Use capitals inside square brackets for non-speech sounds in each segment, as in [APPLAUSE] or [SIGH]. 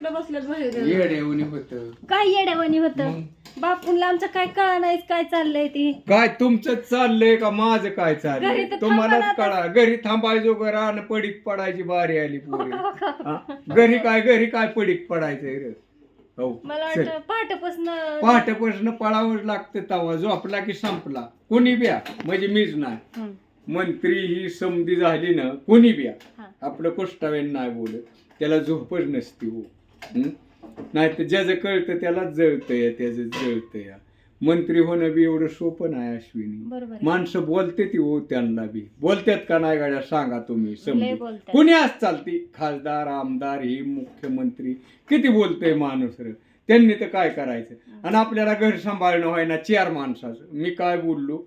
बसल्यात बाहेर येड्यावणी होत. काय येड्यावानी होत? बापूंला आमचं काय कळा नाही काय चाललंय ते. काय तुमचं चाललंय का माझं काय घरी चाललंय तुम्हालाच थांबा ना कळा घरी थांबायचो ग रान पडीक पडायची बारी आली पोरी? [LAUGHS] हा? घरी काय घरी काय पडीक पडायचंय रे? हो मला चल. वाटतं पहाटेपासून पहाटेपासून पळावंच लागतं तवा झोपला की संपला. कोणी बिया? म्हणजे मीच नाही. मंत्री ही समधी झाली ना कोणी बिया? हा. आपलं कोष्टावेन नाही बोलत. त्याला झोपच नसती हो. नाही तर ज्याचं कळतं त्याला जळतंय त्याचं जळतंय मंत्री होणं बी एवढं सोपं नाही अश्विनी. माणसं बोलते ती हो त्यांना बी. बोलतात का नाही गाड्या? सांगा तुम्ही समजी. कुणी आज चालती? खासदार आमदार ही मुख्यमंत्री. किती बोलतोय माणूस र. त्यांनी तर काय करायचं? आणि आपल्याला घर सांभाळणं व्हाय ना चार माणसाचं. मी काय बोललो?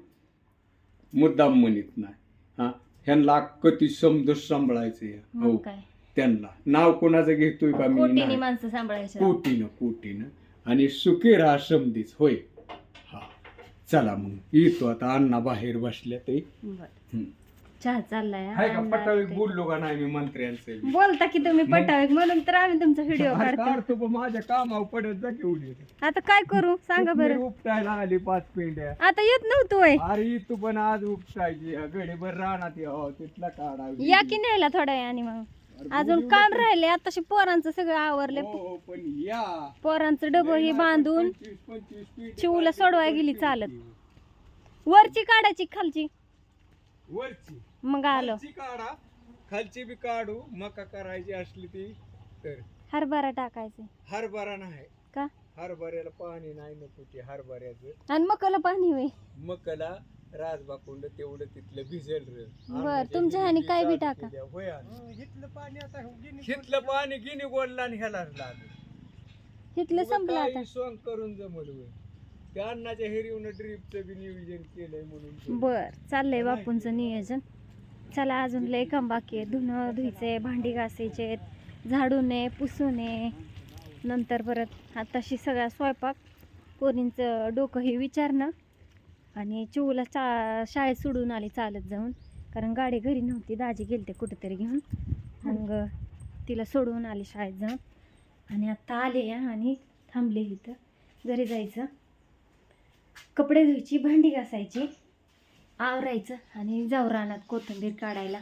मुद्दाम म्हणत नाही. हा? ह्यांना कधी समज सांभाळायचं या. हो. काय? त्यांना. नाव कोणाचं घेतोय का मी कोटीनी नाही. माणसं सांभाळायची. कोटीनं कोटीनं. आणि सुखी राहा समधीच होय. हा. चला मग. येतो आता. अण्णा बाहेर बसल्या ते. बरं. हम्म. चहा चाललाय. हाय का? अण्णा पटावी ते. बोललो का नाही मी मंत्र्यांचं? बोलता की तुम्ही मग? पटावे म्हणून तर आम्ही तुमचा व्हिडिओ अरे काढतो. काढतो पण माझ्या कामावर पडत जा घेऊन येतो आता काय करू? सांगा बरं. उपटायला आली पाच पेंड्या? आता येत नव्हतो वय अरे तू पण आज उपटायची. गडीभर राहणार हो तिथला काढावी या की न्यायला थोड्या वेळाने मग? अजून काम राहिले आताशी पोरांचं सगळं आवरले. हो, हो, पण या. पोरांचं डबं हे बांधून पंचवीस- काढली सोडवाय गेली चालत. वरची काढायची खालची? वरची. मग आलो. खालची काढा. खालची बी काढू मका करायची असली ती तर. हरभरा टाकायचे. हरभरा नाही. का? हरभऱ्याला पाणी नाही नको ते हरभऱ्याचं. आणि मकला पाणी होय. मकला राजबाकुंड तेवढं तिथलं भिजल रे. बर, तुमच्या ह्यानी काय बी टाका. हितलं पाणी आता हितलं पाणी गिनी गोडला आणि ह्यालाच लागलं. इथलं संपलं आता. सोंग करून जमल होय. त्या अन्नाच्या हेरीवून ड्रीपचं बी नियोजन केलंय म्हणून बर चाललंय बापूंचं नियोजन. चला अजून लय काम बाकी आहे. धुणं धुयचे भांडी घासायचे झाडू नये पुसू नये नंतर परत आताशी सगळा स्वयंपाक. पोरींचं डोकं हे विचारणं. आणि चिवला चा शाळेत सोडून आली चालत जाऊन. कारण गाडी घरी नव्हती दाजी गेलते कुठेतरी घेऊन. मग तिला सोडून आली शाळेत जाऊन. आणि आत्ता आले आणि थांबले इथं. घरी जायचं. कपडे धुवायची भांडी घासायची आवरायचं आणि जाऊ रानात कोथिंबीर काढायला.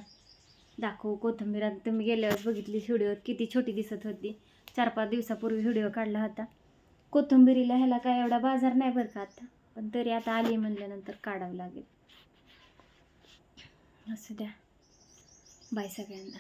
दाखवू कोथंबीर. आता तुम्ही गेल्यावर बघितली व्हिडिओ किती छोटी दिसत होती. चार पाच दिवसापूर्वी व्हिडिओ काढला होता. कोथिंबीरीला ह्याला काय एवढा बाजार नाही बरं का आता? पण तरी आता आली म्हणल्यानंतर काढावं लागेल. असू द्या. बाय सगळ्यांना.